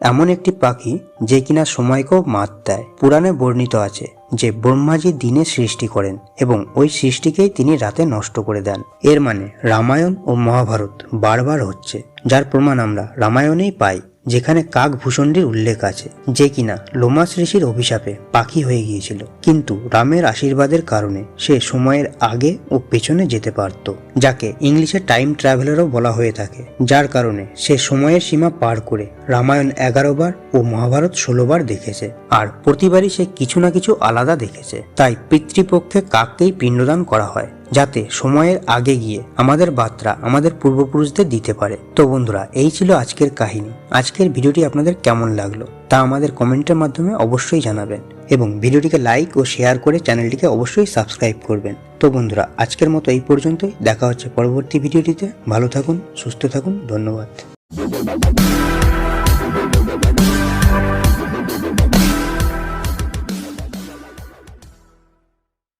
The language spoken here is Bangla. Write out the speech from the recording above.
এমন একটি পাখি যে কিনা সময়কেও মাত দেয়। পুরাণে বর্ণিত আছে যে ব্রহ্মাজি দিনে সৃষ্টি করেন এবং ওই সৃষ্টিকেই তিনি রাতে নষ্ট করে দেন। এর মানে রামায়ণ ও মহাভারত বারবার হচ্ছে, যার প্রমাণ আমরা রামায়ণেই পাই। যেখানে কাকভূষণটির উল্লেখ আছে, যে কিনা লোমাস ঋষির অভিশাপে পাখি হয়ে গিয়েছিল। কিন্তু রামের আশীর্বাদের কারণে সে সময়ের আগে ও পেছনে যেতে পারত, যাকে ইংলিশে টাইম ট্রাভেলারও বলা হয়ে থাকে। যার কারণে সে সময়ের সীমা পার করে রামায়ণ এগারো বার ও মহাভারত ষোলো বার দেখেছে, আর প্রতিবারই সে কিছু না কিছু আলাদা দেখেছে। তাই পিতৃপক্ষে কাককেই পিণ্ডদান করা হয়। যাতে সময়ের আগে গিয়ে আমাদের বার্তা আমাদের পূর্বপুরুষদের দিতে পারে। তো বন্ধুরা, এই ছিল আজকের কাহিনী। আজকের ভিডিওটি আপনাদের কেমন লাগল তা আমাদের কমেন্টের মাধ্যমে অবশ্যই জানাবেন এবং ভিডিওটিকে লাইক ও শেয়ার করে চ্যানেলটিকে অবশ্যই সাবস্ক্রাইব করবেন। তো বন্ধুরা, আজকের মতো এই পর্যন্তই। দেখা হচ্ছে পরবর্তী ভিডিওটিতে। ভালো থাকুন, সুস্থ থাকুন। ধন্যবাদ।